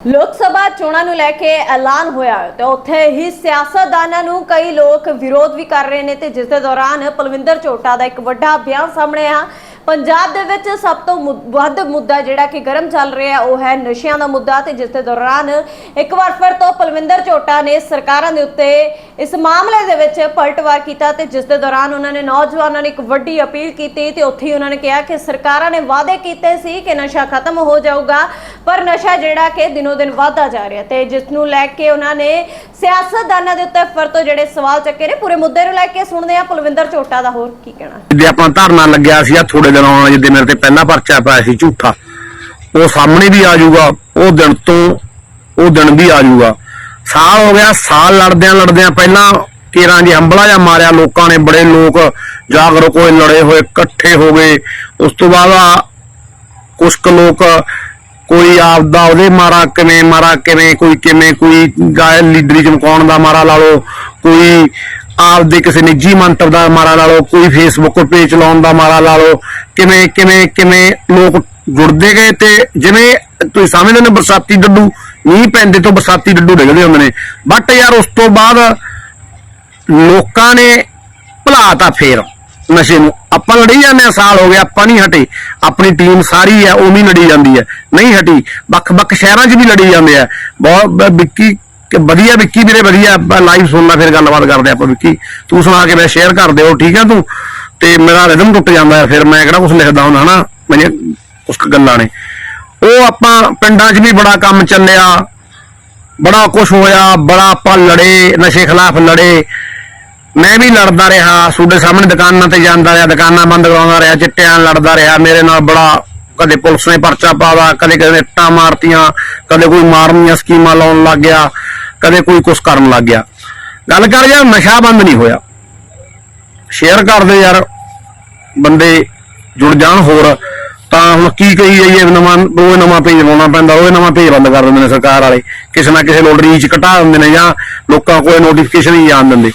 ਲੋਕ ਸਭਾ ਚੋਣਾਂ ਨੂੰ ਲੈ ਕੇ ਐਲਾਨ ਹੋਇਆ ਹੈ ਤੇ ਉੱਥੇ ਹੀ ਸਿਆਸਤਦਾਨਾਂ ਨੂੰ ਕਈ ਲੋਕ ਵਿਰੋਧ ਵੀ ਕਰ ਰਹੇ ਨੇ ਤੇ ਜਿਸ ਦੇ ਦੌਰਾਨ ਪਲਵਿੰਦਰ ਝੋਟਾ ਦਾ ਇੱਕ ਵੱਡਾ ਬਿਆਨ ਸਾਹਮਣੇ ਆ ਪੰਜਾਬ ਦੇ ਵਿੱਚ ਸਭ ਤੋਂ ਮੁ- ਵੱਧ ਮੁੱਦਾ ਜਿਹੜਾ ਕਿ ਗਰਮ ਚੱਲ ਰਿਹਾ ਉਹ ਹੈ ਨਸ਼ਿਆਂ ਦਾ ਮੁੱਦਾ ਤੇ ਜਿਸ ਦੇ ਦੌਰਾਨ ਇੱਕ ਵਾਰ ਫਿਰ ਤੋਂ ਪਲਵਿੰਦਰ ਝੋਟਾ ਨੇ ਸਰਕਾਰਾਂ ਦੇ ਉੱਤੇ ਇਸ ਮਾਮਲੇ ਦੇ ਵਿੱਚ ਪਲਟਵਾਰ ਕੀਤਾ ਤੇ ਜਿਸ ਦੇ ਦੌਰਾਨ ਉਹਨਾਂ ਨੇ ਨੌਜਵਾਨਾਂ ਨੂੰ ਇੱਕ ਵੱਡੀ ਅਪੀਲ ਕੀਤੀ ਤੇ ਉੱਥੇ ਹੀ ਉਹਨਾਂ ਨੇ ਕਿਹਾ ਕਿ ਸਰਕਾਰਾਂ ਨੇ ਵਾਅਦੇ ਕੀਤੇ ਸੀ ਕਿ ਨਸ਼ਾ ਖਤਮ ਹੋ ਜਾਊਗਾ। ਪਰ ਨਸ਼ਾ ਜਿਹੜਾ ਕਿ ਦਿਨੋ ਦਿਨ ਵਧਦਾ ਜਾ ਰਿਹਾ ਤੇ ਜਿਸ ਨੂੰ ਲੈ ਕੇ ਉਹਨਾਂ ਨੇ ਸਿਆਸਤਦਾਨਾਂ ਦੇ ਉੱਤੇ ਫਿਰ ਤੋਂ ਜਿਹੜੇ ਸਵਾਲ ਚੱਕੇ ਨੇ, ਪੂਰੇ ਮੁੱਦੇ ਨੂੰ ਲੈ ਕੇ ਸੁਣਦੇ ਆ ਪਲਵਿੰਦਰ ਝੋਟਾ ਦਾ ਹੋਰ ਕੀ ਕਹਿਣਾ। ਜਿੱਦੇ ਆਪਣਾ ਧਰਨਾ ਲੱਗਿਆ ਸੀ ਆ ਥੋੜੇ ਦਿਨ ਆਉਣਾ ਜਿੱਦੇ ਮੇਰੇ ਤੇ ਪਹਿਲਾ ਪਰਚਾ ਪਿਆ ਸੀ ਝੂਠਾ, ਉਹ ਸਾਹਮਣੇ ਵੀ ਆ ਜਾਊਗਾ, ਉਹ ਦਿਨ ਤੋਂ ਉਹ ਦਿਨ ਵੀ ਆ ਜਾਊਗਾ। ਸਾਲ ਹੋ ਗਿਆ, ਸਾਲ ਲੜਦਿਆਂ ਲੜਦਿਆਂ ਪਹਿਲਾਂ ਕੇਰਾਂ ਜੀ ਹੰਬਲਾ ਜਾਂ ਮਾਰਿਆ, ਲੋਕਾਂ ਨੇ ਬੜੇ ਲੋਕ ਜਾਗਰੂਕ ਹੋਏ, ਲੜੇ ਹੋਏ, ਇਕੱਠੇ ਹੋ ਗਏ। ਉਸ ਤੋਂ ਬਾਅਦ ਆ ਲੋਕ ਕੋਈ ਆਪਦਾ ਉਹਦੇ ਮਾਰਾ ਕਿਵੇਂ ਮਾਰਾ ਕਿਵੇਂ, ਕੋਈ ਕਿਵੇਂ, ਕੋਈ ਗਾਇ ਲੀਡਰੀ ਚਮਕਾਉਣ ਦਾ ਮਾਰਾ ਲਾ ਲਓ, ਕੋਈ ਆਪਦੇ ਕਿਸੇ ਨਿੱਜੀ ਮੰਤਵ ਦਾ ਮਾਰਾ ਲਾ ਲਓ, ਕੋਈ ਫੇਸਬੁੱਕ ਪੇਜ ਚਲਾਉਣ ਦਾ ਮਾਰਾ ਲਾ ਲਓ, ਕਿਵੇਂ ਕਿਵੇਂ ਕਿਵੇਂ ਲੋਕ ਜੁੜਦੇ ਗਏ ਤੇ ਜਿਵੇਂ ਤੁਸੀਂ ਸਮਝਦੇ ਨੇ ਬਰਸਾਤੀ ਡੱਡੂ, ਮੀਂਹ ਪੈਂਦੇ ਤੋਂ ਬਰਸਾਤੀ ਡੱਡੂ ਡਿੱਗਦੇ ਹੁੰਦੇ ਨੇ। ਬਟ ਯਾਰ ਉਸ ਤੋਂ ਬਾਅਦ ਲੋਕਾਂ ਨੇ ਭੁਲਾਤਾ ਫੇਰ। ਨਸ਼ੇ ਨੂੰ। ਆਪਾਂ ਲੜੀ ਜਾਂਦੇ ਆ ਸਾਲ ਹੋ ਗਏ ਆਪਾਂ ਨਹੀਂ ਹਟੇ। ਆਪਣੀ ਟੀਮ ਸਾਰੀ ਆ ਉਵੇਂ ਲੜੀ ਜਾਂਦੀ ਹੈ। ਨਹੀਂ ਹਟੀ। ਵੱਖ-ਵੱਖ ਸ਼ਹਿਰਾਂ 'ਚ ਵੀ ਲੜੀ ਜਾਂਦੇ ਆ। ਬਹੁਤ ਵਿੱਕੀ, ਕਿ ਵਧੀਆ ਵਿੱਕੀ ਵੀਰੇ, ਵਧੀਆ। ਲਾਈਵ ਸੁਣਨਾ, ਫਿਰ ਗੱਲਬਾਤ ਕਰਦੇ ਆਪਾਂ ਵਿੱਕੀ। ਤੂੰ ਸੁਣਾ ਕੇ ਮੈਂ ਸ਼ੇਅਰ ਕਰ ਦਿਓ, ਠੀਕ ਆ ਤੂੰ? ਤੇ ਮੇਰਾ ਰਿਦਮ ਟੁੱਟ ਜਾਂਦਾ ਫਿਰ ਮੈਂ ਕਿਹੜਾ ਕੁਝ ਲਿਖਦਾ ਹੁੰਦਾ, ਹਨਾ? ਮੈਨੂੰ ਉਸ ਗੱਲਾਂ ਨੇ। ਉਹ ਆਪਾਂ ਪਿੰਡਾਂ 'ਚ ਵੀ ਬੜਾ ਕੰਮ ਚੱਲਿਆ। ਬੜਾ ਕੁਝ ਹੋਇਆ, ਬੜਾ ਆਪਾਂ ਲੜੇ, ਨਸ਼ੇ ਖਿਲਾਫ ਲੜੇ। ਮੈਂ ਵੀ ਲੜਦਾ ਰਿਹਾ, ਤੁਹਾਡੇ ਸਾਹਮਣੇ ਦੁਕਾਨਾਂ ਤੇ ਜਾਂਦਾ ਰਿਹਾ, ਦੁਕਾਨਾਂ ਬੰਦ ਕਰਾਉਂਦਾ ਰਿਹਾ, ਚਿੱਟਿਆਂ ਲੜਦਾ ਰਿਹਾ, ਮੇਰੇ ਨਾਲ ਬੜਾ ਕਦੇ ਪੁਲਿਸ ਨੇ ਪਰਚਾ ਪਾਵਾ ਕਦੇ ਕਦੇ ਇੱਟਾਂ ਮਾਰਤੀਆਂ, ਕਦੇ ਕੋਈ ਮਾਰਨ ਸਕੀਮਾਂ ਲਾਉਣ ਲੱਗ ਗਿਆ, ਕਦੇ ਕੋਈ ਕੁਛ ਕਰਨ ਲੱਗ ਗਿਆ। ਗੱਲ ਕਰ ਯਾਰ, ਨਸ਼ਾ ਬੰਦ ਨਹੀਂ ਹੋਇਆ। ਸ਼ੇਅਰ ਕਰਦੇ ਯਾਰ, ਬੰਦੇ ਜੁੜ ਜਾਣ ਹੋਰ, ਤਾਂ ਹੁਣ ਕੀ ਕਹੀ ਜਾਈਏ ਨਵਾਂ, ਉਹ ਨਵਾਂ ਪੇਜ ਲਾਉਣਾ ਪੈਂਦਾ, ਉਹ ਨਵਾਂ ਪੇਜ ਬੰਦ ਕਰ ਦਿੰਦੇ ਨੇ ਸਰਕਾਰ ਵਾਲੇ। ਕਿਸੇ ਨਾ ਕਿਸੇ ਲੋਡ ਚ ਘਟਾ ਦਿੰਦੇ ਨੇ ਜਾਂ ਲੋਕਾਂ ਕੋਲ ਨੋਟੀਫਿਕੇਸ਼ਨ ਹੀ ਜਾਣ ਦਿੰਦੇ।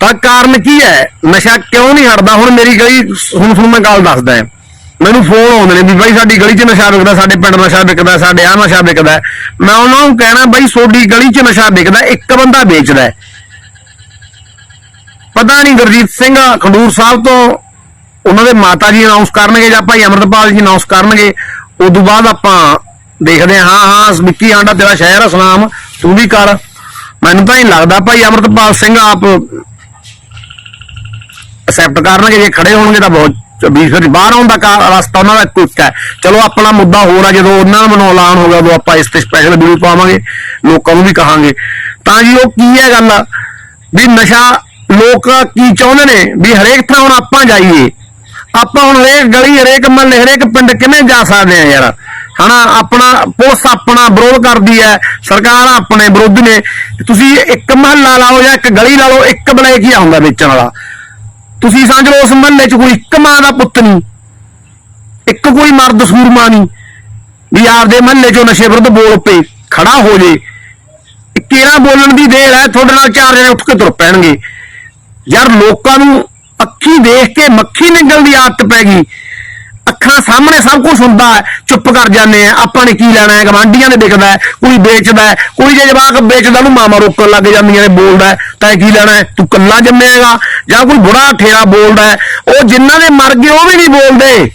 ਤਾਂ ਕਾਰਨ ਕੀ ਹੈ? ਨਸ਼ਾ ਕਿਉਂ ਨਹੀਂ ਹਟਦਾ? ਹੁਣ ਮੇਰੀ ਗਲੀ, ਹੁਣ ਤੁਹਾਨੂੰ ਮੈਂ ਗੱਲ ਦੱਸਦਾ ਮੈਨੂੰ ਫੋਨ ਆਉਂਦੇ ਨੇ ਵੀ ਬਾਈ ਸਾਡੀ ਗਲੀ 'ਚ ਨਸ਼ਾ ਵਿਕਦਾ, ਸਾਡੇ ਪਿੰਡ ਨਸ਼ਾ ਵਿਕਦਾ, ਸਾਡੇ ਆ ਨਸ਼ਾ ਵਿਕਦਾ। ਮੈਂ ਉਹਨਾਂ ਨੂੰ ਕਹਿਣਾ, ਬਾਈ ਤੁਹਾਡੀ ਗਲੀ 'ਚ ਨਸ਼ਾ ਵਿਕਦਾ, ਇੱਕ ਬੰਦਾ ਵੇਚਦਾ ਪਤਾ ਨਹੀਂ ਗੁਰਜੀਤ ਸਿੰਘ, ਖੰਡੂਰ ਸਾਹਿਬ ਤੋਂ ਉਹਨਾਂ ਦੇ ਮਾਤਾ ਜੀ ਅਨਾਉਂਸ ਕਰਨਗੇ ਜਾਂ ਭਾਈ ਅਮਰਤਪਾਲ ਜੀ ਅਨਾਉਂਸ ਕਰਨਗੇ। ਉਦੋਂ ਬਾਅਦ ਆਪਾਂ ਦੇਖਦੇ ਹਾਂ ਹਾਂ ਹਾਂ ਵਿੱਕੀ ਆਂਡਾ ਤੇਰਾ ਸ਼ਹਿਰ ਆ ਸੁਨਾਮ ਤੂੰ ਵੀ ਕਰ। ਮੈਨੂੰ ਤਾਂ ਹੀ ਲੱਗਦਾ ਭਾਈ ਅਮਰਤਪਾਲ ਸਿੰਘ ਆਪ ਅਸੈਪਟ ਕਰਨਗੇ, ਜੇ ਖੜੇ ਹੋਣਗੇ ਤਾਂ ਬਹੁਤ ਵੀ ਫਿਰ ਬਾਹਰ ਆਉਣ ਦਾ ਰਸਤਾ ਉਹਨਾਂ ਦਾ ਕੁਇਕ ਹੈ। ਚਲੋ, ਆਪਣਾ ਮੁੱਦਾ ਹੋਰ ਆ, ਜਦੋਂ ਉਹਨਾਂ ਵੱਲੋਂ ਐਲਾਨ ਹੋ ਗਿਆ ਆਪਾਂ ਇਸ ਤੇ ਸਪੈਸ਼ਲ ਵੀਡੀਓ ਪਾਵਾਂਗੇ, ਲੋਕਾਂ ਨੂੰ ਵੀ ਕਹਾਂਗੇ। ਤਾਂ ਜੀ, ਉਹ ਕੀ ਹੈ ਗੱਲ? ਵੀ ਨਸ਼ਾ, ਲੋਕ ਕੀ ਚਾਹੁੰਦੇ ਨੇ? ਵੀ ਹਰੇਕ ਥਾਂ ਹੁਣ ਆਪਾਂ ਜਾਈਏ। ਆਪਾਂ ਹੁਣ ਹਰੇਕ ਗਲੀ, ਹਰੇਕ ਮਹੱਲੇ, ਹਰੇਕ ਪਿੰਡ ਕਿਵੇਂ ਜਾ ਸਕਦੇ ਆ ਯਾਰ? ਹਨਾ, ਆਪਣਾ, ਪੁਲਿਸ ਆਪਣਾ ਵਿਰੋਧ ਕਰਦੀ ਹੈ, ਸਰਕਾਰ ਆਪਣੇ ਵਿਰੋਧ ਨੇ। ਤੁਸੀਂ ਇੱਕ ਮਹੱਲਾ ਲਾਓ ਜਾਂ ਇੱਕ ਗਲੀ ਲਾ ਲਓ, ਇੱਕ ਬਲੈਕ ਹੀ ਆਉਂਦਾ ਵੇਚਣ ਵਾਲਾ। ਤੁਸੀਂ ਸਮਝ ਲਓ ਉਸ ਮਹੱਲੇ 'ਚ ਕੋਈ ਇੱਕ ਮਾਂ ਦਾ ਪੁੱਤ ਨਹੀਂ, ਇੱਕ ਕੋਈ ਮਰਦ ਸੂਰਮਾ ਨਹੀਂ, ਵੀ ਆਪਦੇ ਮਹੱਲੇ 'ਚੋਂ ਨਸ਼ੇ ਵਿਰੁੱਧ ਬੋਲ ਪਏ ਖੜਾ ਹੋ ਜੇ। ਕਿਹੜਾ ਬੋਲਣ ਦੀ ਦੇਰ ਹੈ, ਤੁਹਾਡੇ ਨਾਲ ਚਾਰ ਜਣੇ ਉੱਠ ਕੇ ਤੁਰ ਪੈਣਗੇ। ਯਾਰ ਲੋਕਾਂ ਨੂੰ ਅੱਖੀ ਦੇਖ ਕੇ ਮੱਖੀ ਨਿਕਲਣ ਦੀ ਆਦਤ ਪੈ ਗਈ। ਅੱਖਾਂ ਸਾਹਮਣੇ ਸਭ ਕੁਝ ਹੁੰਦਾ ਹੈ, ਚੁੱਪ ਕਰ ਜਾਂਦੇ ਆ। ਆਪਾਂ ਨੇ ਕੀ ਲੈਣਾ ਹੈ? ਗਵਾਂਢੀਆਂ ਦੇ ਵਿਕਦਾ ਹੈ, ਕੋਈ ਵੇਚਦਾ ਹੈ, ਕੋਈ ਜੇ ਜਵਾਕ ਵੇਚਦਾ ਨੂੰ ਮਾਮਾ ਰੋਕਣ ਲੱਗ ਜਾਂਦੀਆਂ ਨੇ, ਬੋਲਦਾ ਤਾਂ ਇਹ ਕੀ ਲੈਣਾ ਹੈ? ਤੂੰ ਕੱਲਾ ਜੰਮੇਗਾ ਜਾਂ ਕੋਈ ਬੁੜਾ ਠੇਰਾ ਬੋਲਦਾ ਹੈ, ਉਹ ਜਿਨ੍ਹਾਂ ਦੇ ਮਰ ਗਏ ਉਹ ਵੀ ਨਹੀਂ ਬੋਲਦੇ।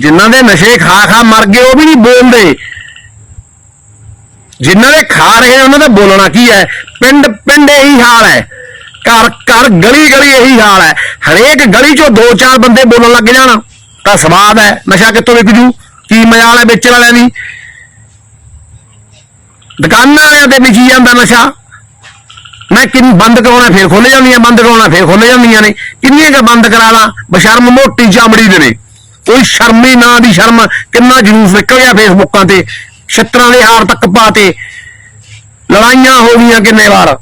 ਜਿਨ੍ਹਾਂ ਦੇ ਨਸ਼ੇ ਖਾ ਖਾ ਮਰ ਗਏ ਉਹ ਵੀ ਨਹੀਂ ਬੋਲਦੇ। ਜਿਨ੍ਹਾਂ ਦੇ ਖਾ ਰਹੇ ਉਹਨਾਂ ਦਾ ਬੋਲਣਾ ਕੀ ਹੈ? ਪਿੰਡ ਪਿੰਡ ਇਹੀ ਹਾਲ ਹੈ। ਘਰ ਘਰ ਗਲੀ ਗਲੀ ਇਹੀ ਹਾਲ ਹੈ। ਹਰੇਕ ਗਲੀ ਚੋਂ ਦੋ ਚਾਰ ਬੰਦੇ ਬੋਲਣ ਲੱਗ ਜਾਣ। ਤਾਂ ਸਵਾਦ ਹੈ। ਨਸ਼ਾ ਕਿੱਥੋਂ ਵਿਕ ਜੂ? ਕੀ ਮਜਾਲ ਹੈ ਵੇਚਣ ਵਾਲਿਆਂ ਦੀ? ਦੁਕਾਨਾਂ ਵਾਲਿਆਂ ਤੇ ਵਿਕੀ ਜਾਂਦਾ ਨਸ਼ਾ। ਮੈਂ ਕਿੰਨ ਬੰਦ ਕਰਾਉਣਾ ਫੇਰ ਖੁੱਲ ਜਾਂਦੀਆਂ, ਬੰਦ ਕਰਾਉਣਾ ਫੇਰ ਖੁੱਲ ਜਾਂਦੀਆਂ ਨੇ। ਕਿੰਨੀਆਂ ਕੁ ਬੰਦ ਕਰਾ ਲਾਂ? ਬਸ਼ਰਮ ਮੋਟੀ ਚਮੜੀ ਦੇ ਨੇ। ਕੋਈ ਸ਼ਰਮੀ ਨਾ ਦੀ ਸ਼ਰਮ, ਕਿੰਨਾ ਜਲੂਸ ਨਿਕਲ ਗਿਆ ਫੇਸਬੁੱਕਾਂ ਤੇ, ਛੱਤਰਾਂ ਦੇ ਹਾਰ ਤੱਕ ਪਾਤੇ। ਲੜਾਈਆਂ ਹੋ ਗਈਆਂ ਕਿੰਨੇ ਵਾਰ।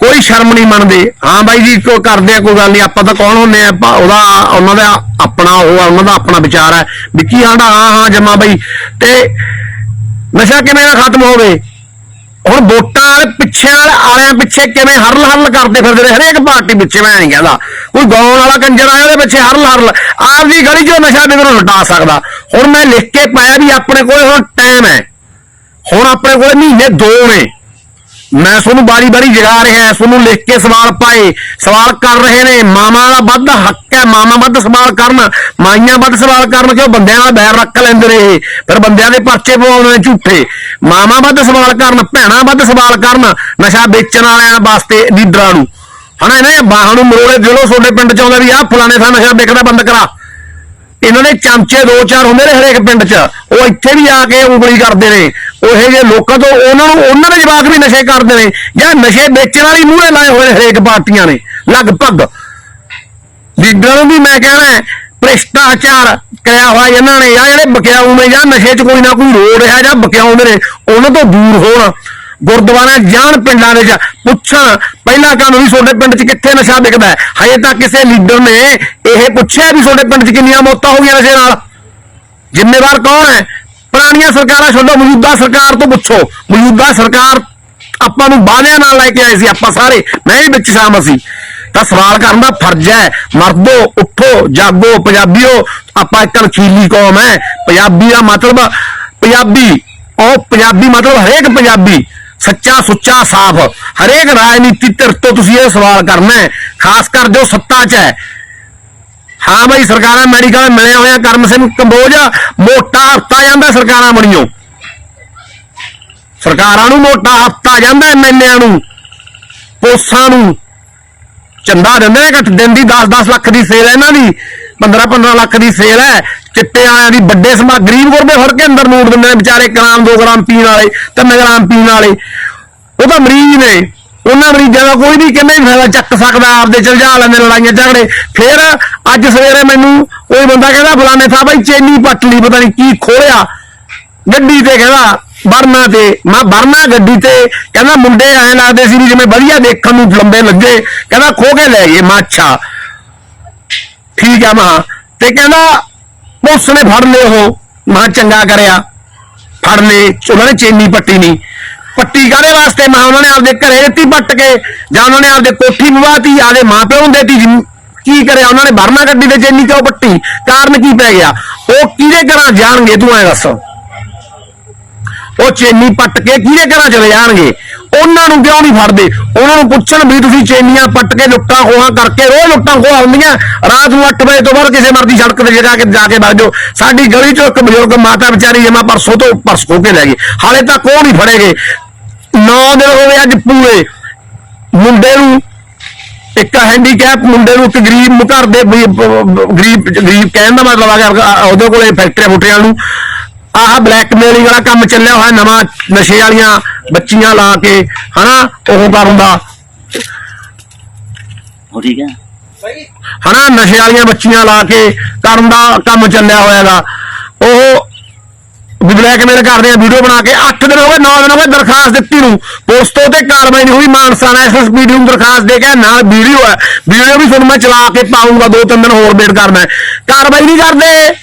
ਕੋਈ ਸ਼ਰਮ ਨਹੀਂ ਮੰਨਦੇ। ਹਾਂ ਬਾਈ ਜੀ ਕੋ ਕਰਦੇ ਆ, ਕੋਈ ਗੱਲ ਨਹੀਂ, ਆਪਾਂ ਤਾਂ ਕੌਣ ਹੁੰਨੇ ਆ? ਉਹਦਾ, ਉਹਨਾਂ ਦਾ ਆਪਣਾ ਉਹ ਆ, ਉਹਨਾਂ ਦਾ ਆਪਣਾ ਵਿਚਾਰ ਹੈ ਵਿੱਕੀ ਆਂਦਾ ਹਾਂ ਹਾਂ, ਜਮਾ ਬਾਈ। ਤੇ ਨਸ਼ਾ ਕਿਵੇਂ ਨਾ ਖਤਮ ਹੋਵੇ? ਹੁਣ ਵੋਟਾਂ ਵਾਲੇ ਪਿੱਛੇ ਵਾਲੇ ਆਲਿਆਂ ਪਿੱਛੇ ਕਿਵੇਂ ਹਰਲ ਹਰਲ ਕਰਦੇ ਫਿਰਦੇ ਨੇ? ਹਰੇਕ ਪਾਰਟੀ ਪਿੱਛੇ, ਮੈਂ ਨਹੀਂ ਕਹਿੰਦਾ। ਕੋਈ ਗਾਉਣ ਵਾਲਾ ਕੰਜਰ ਆਇਆ ਉਹਦੇ ਪਿੱਛੇ ਹਰਲ ਹਰਲ ਆਪਦੀ ਗਲੀ 'ਚੋਂ ਨਸ਼ਾ ਵਿਗੜੋਂ ਹਟਾ ਸਕਦਾ। ਹੁਣ ਮੈਂ ਲਿਖ ਕੇ ਪਾਇਆ ਵੀ ਆਪਣੇ ਕੋਲ ਹੁਣ ਟਾਈਮ ਹੈ। ਹੁਣ ਆਪਣੇ ਕੋਲ ਮਹੀਨੇ ਦੋ ਨੇ। ਮੈਂ ਤੁਹਾਨੂੰ ਬਾਰੀ-ਬਾਰੀ ਜਗਾ ਰਿਹਾ, ਤੁਹਾਨੂੰ ਲਿਖ ਕੇ ਸਵਾਲ ਪਾਏ। ਸਵਾਲ ਕਰ ਰਹੇ ਨੇ, ਮਾਮਾ ਦਾ ਵੱਧ ਹੱਕ ਹੈ, ਮਾਮਾ ਵੱਧ ਸਵਾਲ ਕਰਨ। ਮਾਈਆਂ ਵੱਧ ਸਵਾਲ ਕਰਨ ਕਿਉਂ? ਬੰਦਿਆਂ ਨਾਲ ਬੈਰ ਰੱਖ ਲੈਂਦੇ ਨੇ ਇਹ। ਫਿਰ ਬੰਦਿਆਂ ਦੇ ਪਰਚੇ ਪਵਾਉਣੇ ਝੂਠੇ। ਮਾਮਾ ਵੱਧ ਸਵਾਲ ਕਰਨ, ਭੈਣਾਂ ਵੱਧ ਸਵਾਲ ਕਰਨ, ਨਸ਼ਾ ਵੇਚਣ ਵਾਲਿਆਂ ਵਾਸਤੇ ਲੀਡਰਾਂ ਨੂੰ। ਹਨਾ ਇਹਨਾਂ ਦੇ ਬਾਹਾਂ ਨੂੰ ਮਰੋਲੇ ਦਿਲੋਂ ਤੁਹਾਡੇ ਪਿੰਡ ਚ ਆਉਂਦਾ ਵੀ ਆਹ ਫਲਾਣੇ ਥਾਂ ਨਸ਼ਾ ਵਿਕਦਾ, ਬੰਦ ਕਰਾ। ਇਹਨਾਂ ਦੇ ਚਮਚੇ ਦੋ ਚਾਰ ਹੁੰਦੇ ਨੇ ਹਰੇਕ ਪਿੰਡ 'ਚ। ਉਹ ਇੱਥੇ ਵੀ ਆ ਕੇ ਉਂਗਲੀ ਕਰਦੇ ਨੇ। ਉਹੇ ਜੇ ਲੋਕਾਂ ਤੋਂ ਉਹਨਾਂ ਨੂੰ, ਉਹਨਾਂ ਦੇ ਜਵਾਕ ਵੀ ਨਸ਼ੇ ਕਰਦੇ ਨੇ। ਜਾਂ ਨਸ਼ੇ ਵੇਚਣ ਵਾਲੀ ਮੂਹਰੇ ਲਾਏ ਹੋਏ ਹਰੇਕ ਪਾਰਟੀਆਂ ਨੇ। ਲਗਭਗ। ਲੀਡਰਾਂ ਨੂੰ ਵੀ ਮੈਂ ਕਹਿਣਾ ਭ੍ਰਿਸ਼ਟਾਚਾਰ ਕਰਿਆ ਹੋਇਆ ਇਹਨਾਂ ਨੇ। ਜਾਂ ਜਿਹੜੇ ਬਕਿਆਊ ਨੇ, ਜਾਂ ਨਸ਼ੇ 'ਚ ਕੋਈ ਨਾ ਕੋਈ ਰੋ ਰਿਹਾ ਜਾਂ ਬਕਿਆਉਂਦੇ ਨੇ, ਉਹਨਾਂ ਤੋਂ ਦੂਰ ਹੋਣ। ਗੁਰਦੁਆਰਾ ਜਾਣ ਪਿੰਡਾਂ ਦੇ 'ਚ ਪੁੱਛਣ ਪਹਿਲਾਂ ਕਾਨੂੰਨੀ ਤੁਹਾਡੇ ਪਿੰਡ 'ਚ ਕਿੱਥੇ ਨਸ਼ਾ ਵਿਕਦਾ ਹਜੇ ਤੱਕ ਕਿਸੇ ਲੀਡਰ ਨੇ ਇਹ ਪੁੱਛਿਆ ਵੀ ਤੁਹਾਡੇ ਪਿੰਡ 'ਚ ਕਿੰਨੀਆਂ ਮੌਤਾਂ ਹੋ ਗਈਆਂ ਨਸ਼ੇ ਨਾਲ? ਜ਼ਿੰਮੇਵਾਰ ਕੌਣ ਹੈ? ਪੁਰਾਣੀਆਂ ਸਰਕਾਰਾਂ ਛੱਡੋ, ਮੌਜੂਦਾ ਸਰਕਾਰ ਤੋਂ ਪੁੱਛੋ। ਮੌਜੂਦਾ ਸਰਕਾਰ ਆਪਾਂ ਨੂੰ ਬਾਲਿਆਂ ਨਾਲ ਲੈ ਕੇ ਆਏ ਸੀ, ਆਪਾਂ ਸਾਰੇ, ਮੈਂ ਵੀ ਵਿੱਚ ਸ਼ਾਮਲ ਸੀ। ਤਾਂ ਸਵਾਲ ਕਰਨ ਦਾ ਫਰਜ਼ ਹੈ, ਮਰਦੋ, ਉੱਠੋ, ਜਾਗੋ, ਪੰਜਾਬੀਓ, ਆਪਾਂ ਇੱਕ ਅਣਖੀਲੀ ਕੌਮ ਹੈ। ਪੰਜਾਬੀ ਦਾ ਮਤਲਬ, ਪੰਜਾਬੀ, ਉਹ ਪੰਜਾਬੀ ਮਤਲਬ ਹਰੇਕ ਪੰਜਾਬੀ ਸੱਚਾ ਸੁੱਚਾ ਸਾਫ਼। ਹਰੇਕ ਰਾਜਨੀਤੀ ਧਿਰ ਤੋਂ ਤੁਸੀਂ ਇਹ ਸਵਾਲ ਕਰਨਾ ਹੈ। ਖਾਸ ਕਰ ਜੋ ਸੱਤਾ 'ਚ ਹੈ। ਹਾਂ ਬਈ, ਸਰਕਾਰਾਂ ਮੈਡੀਕਲ ਮਿਲਿਆ ਹੋਇਆ, ਕਰਮ ਸਿੰਘ ਕੰਬੋਜ, ਮੋਟਾ ਹਫਤਾ ਜਾਂਦਾ ਸਰਕਾਰਾਂ ਬਣੀਓ। ਸਰਕਾਰਾਂ ਨੂੰ ਮੋਟਾ ਹਫਤਾ ਜਾਂਦਾ ਐਮਐਲਏਆਂ ਨੂੰ। ਪੋਸਾਂ ਨੂੰ। ਚੰਦਾ ਦਿੰਦੇ ਨੇ ਘੱਟ ਦਿਨ ਦੀ 10-10 ਲੱਖ ਦੀ ਸੇਲ ਹੈ ਇਹਨਾਂ ਦੀ। 15-15 ਲੱਖ ਦੀ ਸੇਲ ਹੈ। ਚਿੱਟੇ ਵਾਲਿਆਂ ਦੀ ਵੱਡੇ ਸਮਾ ਗਰੀਬ ਗੁਰਬੇ ਫੜ ਕੇ ਅੰਦਰ ਨੂੜ ਦਿੰਦੇ ਨੇ, ਵਿਚਾਰੇ ਗ੍ਰਾਮ 2 ਗ੍ਰਾਮ ਪੀਣ ਵਾਲੇ, ਤਿੰਨ ਗ੍ਰਾਮ ਪੀਣ ਵਾਲੇ। ਉਹ ਤਾਂ ਮਰੀਜ਼ ਨੇ। ਉਹਨਾਂ ਮਰੀਜ਼ਾਂ ਦਾ ਕੋਈ ਵੀ ਕਿੰਨਾ ਫਾਇਦਾ ਚੱਕ ਸਕਦਾ, ਆਪਦੇ ਚਲ ਲੈਂਦੇ ਲੜਾਈਆਂ ਝਗੜੇ। ਫਿਰ ਅੱਜ ਸਵੇਰੇ ਮੈਨੂੰ ਕੋਈ ਬੰਦਾ ਕਹਿੰਦਾ, ਫਲਾਣੇ ਸਾਹਿਬ ਭਾਈ ਚੇਨੀ ਪੱਟ ਪਤਾ ਨਹੀਂ ਕੀ ਖੋਲਿਆ। ਗੱਡੀ ਤੇ ਕਹਿੰਦਾ, ਵਰਨਾ ਤੇ। ਮੈਂ ਬਰਨਾ ਗੱਡੀ ਤੇ? ਕਹਿੰਦਾ, ਮੁੰਡੇ ਐਂ ਲੱਗਦੇ ਸੀ ਵੀ ਜਿਵੇਂ ਵਧੀਆ ਦੇਖਣ ਨੂੰ ਲੰਬੇ ਲੱਗੇ। ਕਹਿੰਦਾ, ਖੋ ਕੇ ਲੈ ਗਏ। ਮੈਂ ਅੱਛਾ। ਠੀਕ ਆ, ਮਾਂ ਤੇ ਕਹਿੰਦਾ ਪੁਲਿਸ ਨੇ ਫੜ ਲਏ ਉਹ। ਮਾਂ ਚੰਗਾ ਕਰਿਆ। ਫੜ ਲਏ। ਉਹਨਾਂ ਨੇ ਚੇਨੀ ਪੱਟੀ ਨਹੀਂ ਪੱਟੀ ਕਾਹਦੇ ਵਾਸਤੇ? ਮਾਂ ਉਹਨਾਂ ਨੇ ਆਪਦੇ ਘਰੇ ਦਿੱਤੀ ਪੱਟ ਕੇ। ਜਾਂ ਉਹਨਾਂ ਨੇ ਆਪਦੇ ਕੋਠੀ ਬਵਾਤੀ, ਆਪਦੇ ਮਾਂ ਪਿਓ ਨੂੰ ਦੇਤੀ ਜਿਮ- ਕੀ ਕਰਿਆ? ਉਹਨਾਂ ਨੇ ਵਰਨਾ ਗੱਡੀ ਤੇ ਚੇਨੀ ਕਿਉਂ ਪੱਟੀ। ਕਾਰਨ ਕੀ ਪੈ ਗਿਆ? ਉਹ ਕਿਹਦੇ ਘਰਾਂ ਜਾਣਗੇ? ਤੂੰ ਐ ਦੱਸ। ਉਹ ਚੇਨੀ ਪੱਟ ਕੇ ਕਿਹਦੇ ਘਰਾਂ ਚਲੇ ਜਾਣਗੇ? ਉਹਨਾਂ ਨੂੰ ਕਿਉਂ ਨਹੀਂ ਫੜਦੇ? ਉਹਨਾਂ ਨੂੰ ਪੁੱਛਣ ਵੀ ਤੁਸੀਂ ਚੇਨੀਆਂ ਪੱਟ ਕੇ ਲੁੱਟਾਂ ਖੋਹਾਂ ਕਰਕੇ ਰੋਜ਼ ਲੁੱਟਾਂ ਖੋਹਾਂ ਹੁੰਦੀਆਂ। ਰਾਤ ਨੂੰ 8 ਵਜੇ ਤੋਂ ਬਾਅਦ ਕਿਸੇ ਮਰਦੀ ਸੜਕ ਤੇ ਜਾ ਕੇ ਜਾ ਕੇ ਵਗ ਸਾਡੀ ਗਲੀ ਚੋਂ ਇੱਕ ਬਜ਼ੁਰਗ ਮਾਤਾ ਵਿਚਾਰੀ ਜਮਾ ਪਰਸੋਂ ਤੋਂ ਪਰਸ ਖੋ ਕੇ ਲੈ ਗਈ। ਹਾਲੇ ਤੱਕ ਉਹ ਨਹੀਂ ਫੜੇਗੇ 9 ਦਿਨ ਹੋ ਗਏ ਅੱਜ ਪੂਰੇ। ਮੁੰਡੇ ਨੂੰ ਇੱਕ ਹੈਂਡੀਕੈਪ ਮੁੰਡੇ ਨੂੰ ਇੱਕ ਗਰੀਬ ਘਰ ਦੇ ਗਰੀਬ ਗਰੀਬ ਕਹਿਣ ਦਾ ਮਤਲਬ ਆ ਗਿਆ ਉਹਦੇ ਕੋਲੇ ਫੈਕਟਰੀਆਂ ਫੁੱਟਰੀਆਂ ਨੂੰ। ਆਹ ਬਲੈਕਮੇਲਿੰਗ ਵਾਲਾ ਕੰਮ ਚੱਲਿਆ ਹੋਇਆ ਨਵਾਂ ਨਸ਼ੇ ਵਾਲੀਆਂ ਬੱਚੀਆਂ ਲਾ ਕੇ ਹਨਾ ਉਹ ਕਰਦਾ ਹੋ ਠੀਕ ਹੈ। ਹਨਾ ਨਸ਼ੇ ਵਾਲੀਆਂ ਬੱਚੀਆਂ ਲਾ ਕੇ ਕਰਨ ਦਾ ਕੰਮ ਚੱਲਿਆ ਹੋਇਆਗਾ। ਉਹ ਵੀ ਬਲੈਕਮੇਲ ਕਰਦੇ ਆ ਵੀਡੀਓ ਬਣਾ ਕੇ 8 ਦਿਨ ਹੋ ਗਏ 9 ਦਿਨ ਹੋ ਗਏ ਦਰਖਾਸਤ ਦਿੱਤੀ ਨੂੰ। ਪੁਲਿਸ ਤੋਂ ਤੇ ਕਾਰਵਾਈ ਨਹੀਂ ਹੋਈ ਮਾਨਸਾ ਨੇ ਐਸਐਸਪੀਡੀ ਨੂੰ ਦਰਖਾਸਤ ਦੇ ਕੇ ਨਾਲ ਵੀਡੀਓ ਹੈ। ਵੀਡੀਓ ਵੀ ਤੁਹਾਨੂੰ ਮੈਂ ਚਲਾ ਕੇ ਪਾਉਂਗਾ ਦੋ ਤਿੰਨ ਦਿਨ ਹੋਰ ਵੇਟ ਕਰਨਾ ਹੈ। ਕਾਰਵਾਈ ਨਹੀਂ ਕਰਦੇ।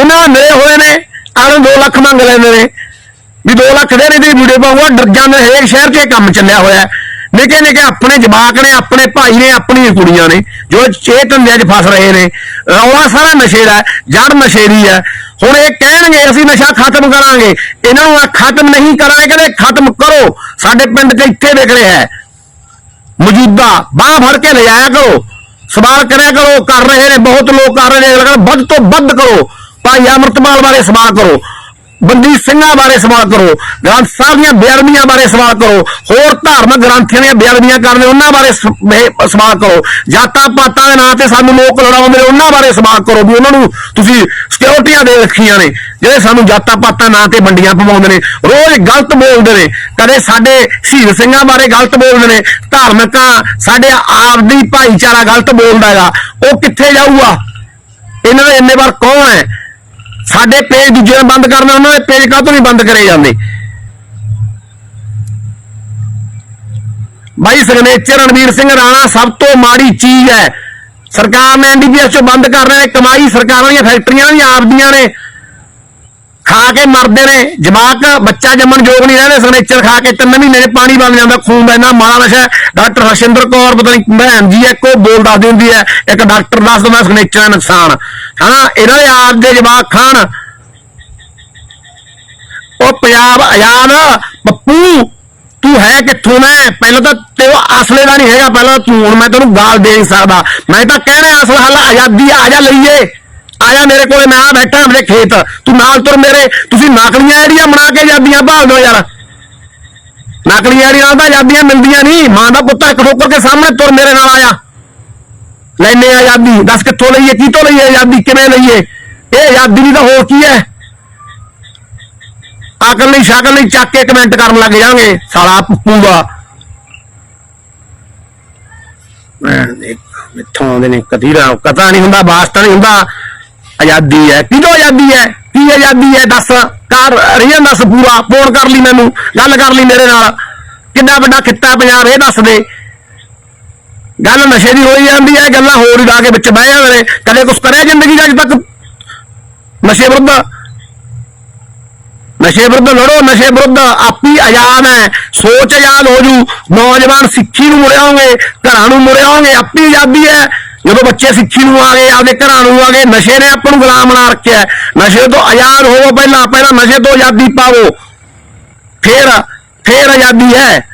ਉਹਨਾਂ ਦੇ ਮਿਲੇ ਹੋਏ ਨੇ ਆਲੇ 2 ਲੱਖ ਮੰਗ ਲੈਂਦੇ ਨੇ ਵੀ 2 ਲੱਖ ਦੇ ਨਹੀਂ ਦੀ ਵੀਡੀਓ ਪਾਉਂਗਾ ਡਰ ਜਾਂਦੇ ਹਰੇਕ ਸ਼ਹਿਰ 'ਚ ਇਹ ਕੰਮ ਚੱਲਿਆ ਹੋਇਆ ਨਿੱਕੇ ਨਿੱਕੇ ਆਪਣੇ ਜਵਾਕ ਨੇ, ਆਪਣੇ ਭਾਈ ਨੇ, ਆਪਣੀਆਂ ਕੁੜੀਆਂ ਨੇ, ਜੋ ਇਹ ਧੰਦਿਆਂ 'ਚ ਫਸ ਰਹੇ ਨੇ। ਰੌਲਾ ਸਾਰਾ ਨਸ਼ੇ ਦਾ, ਜੜ ਨਸ਼ੇ ਦੀ ਹੈ। ਹੁਣ ਇਹ ਕਹਿਣਗੇ, ਅਸੀਂ ਨਸ਼ਾ ਖਤਮ ਕਰਾਂਗੇ। ਇਹਨਾਂ ਨੂੰ ਆਹ ਖਤਮ ਨਹੀਂ ਕਰਾਂਗੇ, ਕਹਿੰਦੇ ਖਤਮ ਕਰੋ। ਸਾਡੇ ਪਿੰਡ 'ਚ ਇੱਥੇ ਵਿਕ ਰਿਹਾ ਹੈ। ਮੌਜੂਦਾ, ਬਾਹ ਫੜ ਕੇ ਲਿਜਾਇਆ ਕਰੋ। ਸਵਾਲ ਕਰਿਆ ਕਰੋ ਕਰ ਰਹੇ ਨੇ, ਬਹੁਤ ਲੋਕ ਕਰ ਰਹੇ ਨੇ ਵੱਧ ਤੋਂ ਵੱਧ ਕਰੋ। ਭਾਈ ਅਮਰਤਪਾਲ ਬਾਰੇ ਸਵਾਲ ਕਰੋ ਬੰਦੀ ਸਿੰਘਾਂ ਬਾਰੇ ਸਵਾਲ ਕਰੋ, ਗ੍ਰੰਥ ਸਾਹਿਬ ਦੀਆਂ ਬੇਅਦਬੀਆਂ ਬਾਰੇ ਸਵਾਲ ਕਰੋ, ਹੋਰ ਧਾਰਮਿਕ ਗ੍ਰੰਥਾਂ ਦੀਆਂ ਬੇਅਦਬੀਆਂ ਕਰਦੇ ਉਹਨਾਂ ਬਾਰੇ ਸਵਾਲ ਕਰੋ, ਜਾਤਾਂ ਪਾਤਾਂ ਦੇ ਨਾਂ ਤੇ ਸਾਨੂੰ ਲੋਕ ਲੜਾਉਂਦੇ ਉਹਨਾਂ ਬਾਰੇ ਸਵਾਲ ਕਰੋ ਵੀ ਉਹਨਾਂ ਨੂੰ ਤੁਸੀਂ ਸਿਕਿਉਰਟੀਆਂ ਦੇ ਰੱਖੀਆਂ ਨੇ, ਜਿਹੜੇ ਸਾਨੂੰ ਜਾਤਾਂ ਪਾਤਾਂ ਨਾਂ ਤੇ ਵੰਡੀਆਂ ਪਵਾਉਂਦੇ ਨੇ, ਰੋਜ਼ ਗਲਤ ਬੋਲਦੇ ਨੇ, ਕਦੇ ਸਾਡੇ ਸ਼ਹੀਦ ਸਿੰਘਾਂ ਬਾਰੇ ਗਲਤ ਬੋਲਦੇ ਨੇ, ਧਾਰਮਿਕਾਂ ਸਾਡੇ ਆਪਦੀ ਭਾਈਚਾਰਾ ਗਲਤ ਬੋਲਦਾ ਹੈਗਾ, ਉਹ ਕਿੱਥੇ ਜਾਊਗਾ? ਇਹਨਾਂ ਦੇ ਇੰਨੇ ਵਾਰ ਕੌਣ ਹੈ? ਸਾਡੇ ਪੇਜ ਦੂਜੇ ਨੂੰ ਬੰਦ ਕਰਨਾ, ਉਹਨਾਂ ਦੇ ਪੇਜ ਕਾਹਤੋਂ ਨਹੀਂ ਬੰਦ ਕਰੇ ਜਾਂਦੇ? ਬਾਈ ਸਿਗਨੇਚਰ ਰਣਵੀਰ ਸਿੰਘ ਰਾਣਾ ਸਭ ਤੋਂ ਮਾੜੀ ਚੀਜ਼ ਹੈ। ਸਰਕਾਰ ਨੇ ਐਨਡੀਪੀਐਸ ਚੋਂ ਬੰਦ ਕਰ ਰਹੇ ਨੇ ਕਮਾਈ ਸਰਕਾਰਾਂ ਦੀਆਂ, ਫੈਕਟਰੀਆਂ ਵੀ ਆਪਦੀਆਂ ਨੇ। ਖਾ ਕੇ ਮਰਦੇ ਨੇ। ਜਵਾਕ, ਬੱਚਾ ਜੰਮਣ ਯੋਗ ਨਹੀਂ ਰਹਿੰਦੇ ਸਿਗਨੇਚਰ ਖਾ ਕੇ ਤਿੰਨ ਮਹੀਨੇ ਦੇ ਪਾਣੀ ਬਣ ਜਾਂਦਾ। ਖੂਨ ਦਾ ਇੰਨਾ ਮਾੜਾ ਨਸ਼ਾ ਡਾਕਟਰ ਹਰਸ਼ਿੰਦਰ ਕੌਰ, ਪਤਾ ਨਹੀਂ ਭੈਣ ਜੀ, ਇੱਕ ਬੋਲ ਦੱਸ ਦਿੰਦੀ ਹੈ। ਇੱਕ ਡਾਕਟਰ ਦੱਸ ਦਿੰਦਾ ਸਿਗਨੇਚਰ ਦਾ ਨੁਕਸਾਨ। ਹਨਾ ਇਹਨਾਂ ਦੇ ਆਪ ਦੇ ਜਵਾਕ ਖਾਣ। ਉਹ ਪੰਜਾਬ ਆਜ਼ਾਦ ਪੱਪੂ ਤੂੰ ਹੈ ਕਿੱਥੋਂ? ਮੈਂ ਪਹਿਲਾਂ ਤਾਂ ਤੇ ਉਹ ਅਸਲੇ ਦਾ ਨਹੀਂ ਹੈਗਾ। ਪਹਿਲਾਂ ਤੂੰ, ਹੁਣ ਮੈਂ ਤੈਨੂੰ ਗਾਲ ਦੇ ਨਹੀਂ ਸਕਦਾ। ਮੈਂ ਤਾਂ ਕਹਿਣਾ ਅਸਲ ਹੱਲ ਆਜ਼ਾਦੀ ਆ ਜਾ ਲਈਏ। ਆਇਆ ਮੇਰੇ ਕੋਲੇ, ਮੈਂ ਆ ਬੈਠਾ ਮੇਰੇ ਖੇਤ। ਤੂੰ ਨਾਲ ਤੁਰ ਮੇਰੇ। ਤੁਸੀਂ ਨਾਕਲੀਆਂ ਜਿਹੜੀਆਂ ਬਣਾ ਕੇ ਆਜ਼ਾਦੀਆਂ ਭਾਲ ਦੋ ਯਾਰ। ਨਾਕਲੀਆਂ ਜਿਹੜੀਆਂ ਤਾਂ ਆਜ਼ਾਦੀਆਂ ਮਿਲਦੀਆਂ ਨਹੀਂ। ਮਾਂ ਦਾ ਪੁੱਤ ਇੱਕ ਠੋਕਰ ਕੇ ਸਾਹਮਣੇ ਤੁਰ ਮੇਰੇ ਨਾਲ ਆਇਆ। ਲੈਨੇ ਆਜ਼ਾਦੀ ਦੱਸ ਕਿੱਥੋਂ ਲਈਏ, ਕਿਤੋਂ ਲਈਏ ਆਜ਼ਾਦੀ ਕਿਵੇਂ ਲਈਏ? ਇਹ ਆਜ਼ਾਦੀ ਨਹੀਂ ਤਾਂ ਹੋਰ ਕੀ ਹੈ? ਆਕਲ ਨਹੀਂ, ਸ਼ਕਲ ਨਹੀਂ, ਚੱਕ ਕੇ ਕਮੈਂਟ ਕਰਨ ਲੱਗ ਜਾਣਗੇ ਸਾਲਾ ਪੱਪੂ ਮੈਂ ਦੇਖ ਮਿੱਥੋਂ ਆਉਂਦੇ ਨੇ ਕਤੀਰਾ ਕਤਾ ਨਹੀਂ ਹੁੰਦਾ, ਵਾਸਤਾ ਨਹੀਂ ਹੁੰਦਾ। ਆਜ਼ਾਦੀ ਹੈ। ਕਿਦੋਂ ਆਜ਼ਾਦੀ ਹੈ? ਕੀ ਆਜ਼ਾਦੀ ਹੈ? ਦੱਸ। ਕਰ ਰੀਅਨ ਦੱਸ ਪੂਰਾ। ਫੋਨ ਕਰ ਲਈ ਮੈਨੂੰ। ਗੱਲ ਕਰ ਲਈ ਮੇਰੇ ਨਾਲ। ਕਿੰਨਾ ਵੱਡਾ ਖਿੱਤਾ ਪੰਜਾਬ, ਇਹ ਦੱਸ ਦੇ। ਗੱਲ ਨਸ਼ੇ ਦੀ ਹੋਈ ਜਾਂਦੀ ਹੈ, ਗੱਲਾਂ ਹੋਰ ਹੀ ਲਾ ਕੇ ਵਿੱਚ ਬਹਿ ਜਾਂਦੇ ਨੇ। ਕਦੇ ਕੁਝ ਕਰਿਆ ਜ਼ਿੰਦਗੀ 'ਚ ਅੱਜ ਤੱਕ? ਨਸ਼ੇ ਵਿਰੁੱਧ। ਨਸ਼ੇ ਵਿਰੁੱਧ ਲੜੋ, ਨਸ਼ੇ ਵਿਰੁੱਧ ਆਪੀ ਆਜ਼ਾਦ ਹੈ। ਸੋਚ ਆਜ਼ਾਦ ਹੋ ਜੂ। ਨੌਜਵਾਨ ਸਿੱਖੀ ਨੂੰ ਮੁੜੇ ਘਰਾਂ ਨੂੰ ਮੁੜੇ ਆਉਣਗੇ ਆਪੀ ਆਜ਼ਾਦੀ ਹੈ। ਜਦੋਂ ਬੱਚੇ ਸਿੱਖੀ ਨੂੰ ਆ ਗਏ, ਆਪਦੇ ਘਰਾਂ ਨੂੰ ਆ ਗਏ, ਨਸ਼ੇ ਨੇ ਆਪਾਂ ਨੂੰ ਗੁਲਾਮ ਬਣਾ ਰੱਖਿਆ। ਨਸ਼ੇ ਤੋਂ ਆਜ਼ਾਦ ਹੋਵੋ ਪਹਿਲਾਂ ਪਹਿਲਾਂ ਨਸ਼ੇ ਤੋਂ ਆਜ਼ਾਦੀ ਪਾਵੋ। ਫੇਰ ਫੇਰ ਆਜ਼ਾਦੀ ਹੈ।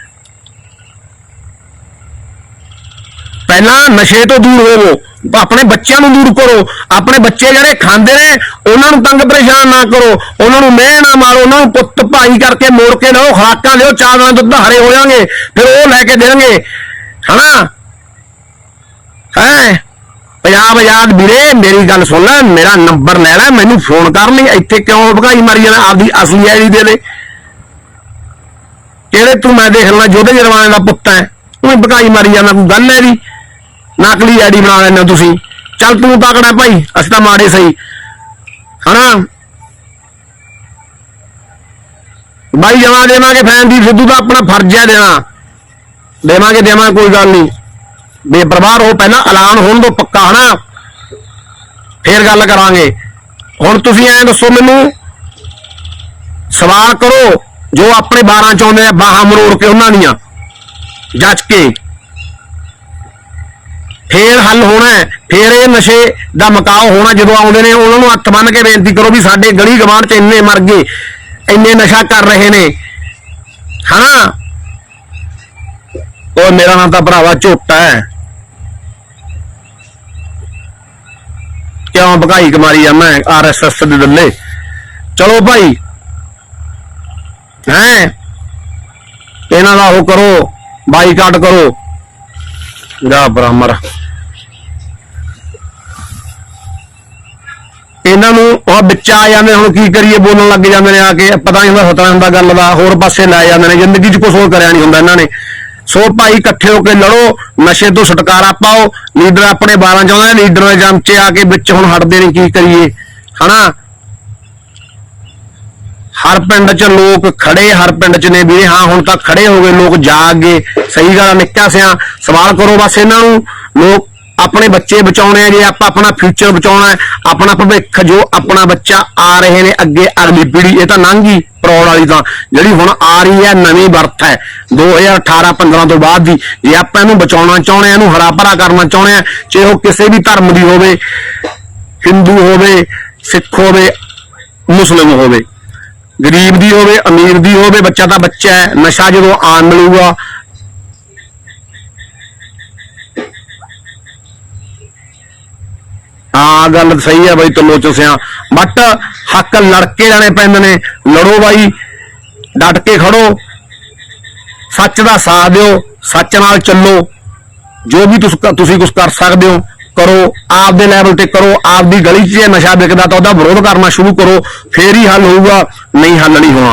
ਪਹਿਲਾਂ ਨਸ਼ੇ ਤੋਂ ਦੂਰ ਹੋਵੋ, ਆਪਣੇ ਬੱਚਿਆਂ ਨੂੰ ਦੂਰ ਕਰੋ। ਆਪਣੇ ਬੱਚੇ ਜਿਹੜੇ ਖਾਂਦੇ ਨੇ, ਉਹਨਾਂ ਨੂੰ ਤੰਗ ਪਰੇਸ਼ਾਨ ਨਾ ਕਰੋ। ਉਹਨਾਂ ਨੂੰ ਮਿਹ ਨਾ ਮਾਰੋ, ਉਹਨਾਂ ਨੂੰ ਪੁੱਤ ਭਾਈ ਕਰਕੇ ਮੋੜ ਕੇ ਲਓ ਖਰਾਕਾਂ ਦਿਓ ਚਾਰ ਨਾਲ ਦੁੱਧ ਹਰੇ ਹੋ ਜਾਣਗੇ, ਫਿਰ ਉਹ ਲੈ ਕੇ ਦੇਣਗੇ। ਹਨਾ? ਪੰਜਾਬ ਆਜ਼ਾਦ ਵੀਰੇ, ਮੇਰੀ ਗੱਲ ਸੁਣ ਲੈ ਮੇਰਾ ਨੰਬਰ ਲੈ ਲੈ, ਮੈਨੂੰ ਫੋਨ ਕਰ ਲਈ, ਇੱਥੇ ਕਿਉਂ ਭਗਾਈ ਮਾਰੀ ਜਾਣਾ ਆਪਦੀ ਅਸਲੀ ਆਈਡੀ ਦੇ ਦੇ ਕਿਹੜੇ ਤੂੰ ਮੈਂ ਦੇਖ ਲੈਣਾ ਜੋਧੇ ਜਰਵਾਨੇ ਦਾ ਪੁੱਤ ਹੈ ਤੂੰ ਭਗਾਈ ਮਾਰੀ ਜਾਣਾ ਕੋਈ ਗੱਲ ਹੈ ਵੀ ਨਕਲੀ ਆਈਡੀ ਬਣਾ ਲੈਂਦੇ ਹੋ ਤੁਸੀਂ। ਚੱਲ ਤੂੰ ਤਕੜਾ ਭਾਈ, ਅਸੀਂ ਤਾਂ ਮਾੜੇ ਸਹੀ। ਹਨਾ? ਬਾਈ ਜਮਾ ਦੇਵਾਂਗੇ, ਫੈਨ ਦੀ ਸਿੱਧੂ ਦਾ ਆਪਣਾ ਫਰਜ਼ ਹੈ ਦੇਣਾ। ਦੇਵਾਂਗੇ ਦੇਵਾਂਗੇ, ਕੋਈ ਗੱਲ ਨਹੀਂ। ਬੇਪਰਵਾਹ ਹੋ ਪਹਿਲਾਂ ਐਲਾਨ ਹੋਣ ਤੋਂ ਪੱਕਾ, ਹਨਾ? ਫੇਰ ਗੱਲ ਕਰਾਂਗੇ। ਹੁਣ ਤੁਸੀਂ ਐਂ ਦੱਸੋ ਮੈਨੂੰ, ਸਵਾਲ ਕਰੋ, ਜੋ ਆਪਣੇ 12 ਚ ਆਉਂਦੇ ਆ, ਬਾਹਾਂ ਮਰੋੜ ਕੇ ਉਹਨਾਂ ਦੀਆਂ, ਜੱਜ ਕੇ। ਫੇਰ ਹੱਲ ਹੋਣਾ ਫੇਰ ਇਹ ਨਸ਼ੇ ਦਾ ਮਕਾਓ ਹੋਣਾ, ਜਦੋਂ ਆਉਂਦੇ ਨੇ, ਉਹਨਾਂ ਨੂੰ ਹੱਥ ਬੰਨ ਕੇ ਬੇਨਤੀ ਕਰੋ ਵੀ ਸਾਡੇ ਗਲੀ ਗਵਾਂਢ ਚ ਇੰਨੇ ਮਰ ਗਏ, ਇੰਨੇ ਨਸ਼ਾ ਕਰ ਰਹੇ ਨੇ, ਹਨਾ? ਉਹ ਮੇਰਾ ਨਾਮ ਤਾਂ ਭਰਾਵਾ ਝੋਟਾ ਹੈ। ਕਿਉਂ ਭਕਾਈ ਕਮਾਰੀ ਆ? ਮੈਂ ਆਰਐਸਐਸ ਦੇ ਦੱਲੇ। ਚਲੋ ਭਾਈ। ਹੈ? ਇਹਨਾਂ ਦਾ ਉਹ ਕਰੋ, ਬਾਈਕਾਟ ਕਰੋ। ਜਾ ਬ੍ਰਾਹਮਰ ਇਹਨਾਂ ਨੂੰ ਉਹ ਵਿੱਚ ਆ ਜਾਂਦੇ, ਹੁਣ ਕੀ ਕਰੀਏ? ਬੋਲਣ ਲੱਗ ਜਾਂਦੇ ਨੇ ਆ ਕੇ। ਪਤਾ ਨਹੀਂ ਹੁੰਦਾ ਹਤਰਾ ਹੁੰਦਾ ਗੱਲ ਦਾ। ਹੋਰ ਪਾਸੇ ਲੈ ਜਾਂਦੇ ਨੇ। ਜ਼ਿੰਦਗੀ 'ਚ ਕੁਝ ਹੋਰ ਕਰਿਆ ਨਹੀਂ ਹੁੰਦਾ ਇਹਨਾਂ ਨੇ। ਸੋ ਭਾਈ ਇਕੱਠੇ ਹੋ ਕੇ ਲੜੋ ਨਸ਼ੇ ਤੋਂ ਛੁਟਕਾਰਾ ਪਾਓ ਲੀਡਰ ਆਪਣੇ 12 ਚਾਹੁੰਦੇ ਨੇ ਲੀਡਰ ਦੇ ਜੰਮਚੇ ਆ ਕੇ ਵਿੱਚ ਹੁਣ ਹਟਦੇ ਨੇ ਕੀ ਕਰੀਏ? ਹਨਾ? ਹਰ ਪਿੰਡ 'ਚ ਲੋਕ ਖੜੇ ਹਰ ਪਿੰਡ 'ਚ ਨੇ ਵੀਰੇ ਹਾਂ ਹੁਣ ਤਾਂ ਖੜੇ ਹੋ ਗਏ ਲੋਕ ਜਾਗ ਗਏ ਸਹੀ ਗੱਲ ਆ, ਨਿੱਕਾ ਸਿਆ ਸਵਾਲ ਕਰੋ ਬਸ ਇਹਨਾਂ ਨੂੰ ਲੋਕ ਆਪਣੇ ਬੱਚੇ ਬਚਾਉਣੇ ਆ, ਜੇ ਆਪਾਂ ਆਪਣਾ ਫਿਊਚਰ ਬਚਾਉਣਾ ਹੈ, ਆਪਣਾ ਭਵਿੱਖ, ਜੋ ਆਪਣਾ ਬੱਚਾ ਆ ਰਹੇ ਨੇ ਅੱਗੇ ਅਗਲੀ ਪੀੜ੍ਹੀ, ਇਹ ਤਾਂ ਲੰਘੀ ਪ੍ਰੌੜ ਵਾਲੀ ਤਾਂ। ਜਿਹੜੀ ਹੁਣ ਆ ਰਹੀ ਹੈ, ਨਵੀਂ ਬਰਥ ਹੈ। 2018 15 ਤੋਂ ਬਾਅਦ ਦੀ, ਜੇ ਆਪਾਂ ਇਹਨੂੰ ਬਚਾਉਣਾ ਚਾਹੁੰਦੇ ਆ ਇਹਨੂੰ ਹਰਾ ਭਰਾ ਕਰਨਾ ਚਾਹੁੰਦੇ ਆ ਚਾਹੇ ਉਹ ਕਿਸੇ ਵੀ ਧਰਮ ਦੀ ਹੋਵੇ, ਹਿੰਦੂ ਹੋਵੇ, ਸਿੱਖ ਹੋਵੇ, ਮੁਸਲਿਮ ਹੋਵੇ। ਗਰੀਬ ਦੀ ਹੋਵੇ, ਅਮੀਰ ਦੀ ਹੋਵੇ, ਬੱਚਾ ਤਾਂ ਬੱਚਾ ਹੈ, ਨਸ਼ਾ ਜਦੋਂ ਆਣ ਮਿਲੂਗਾ ਹਾਂ, ਗੱਲ ਸਹੀ ਹੈ ਬਾਈ ਤਲੋਚੋ ਸਿਆ ਬਟ ਹੱਕ ਲੜਕੇ ਜਾਣੇ ਪੈਂਦੇ ਨੇ। ਲੜੋ ਬਾਈ, ਡਟ ਕੇ ਖੜੋ। ਸੱਚ ਦਾ ਸਾਥ ਦਿਓ, ਸੱਚ ਨਾਲ ਚੱਲੋ। ਜੋ ਵੀ ਤੁਸੀਂ ਤੁਸੀਂ ਕੁਝ ਕਰ ਸਕਦੇ ਹੋ, ਕਰੋ। ਆਪਦੇ ਲੈਵਲ ਤੇ ਕਰੋ। ਆਪਦੀ ਗਲੀ 'ਚ ਜੇ ਨਸ਼ਾ ਵਿਕਦਾ ਤਾਂ ਉਹਦਾ ਵਿਰੋਧ ਕਰਨਾ ਸ਼ੁਰੂ ਕਰੋ। ਫੇਰ ਹੀ ਹੱਲ ਹੋਊਗਾ, ਨਹੀਂ ਹੱਲ ਨਹੀਂ ਹੋਣਾ।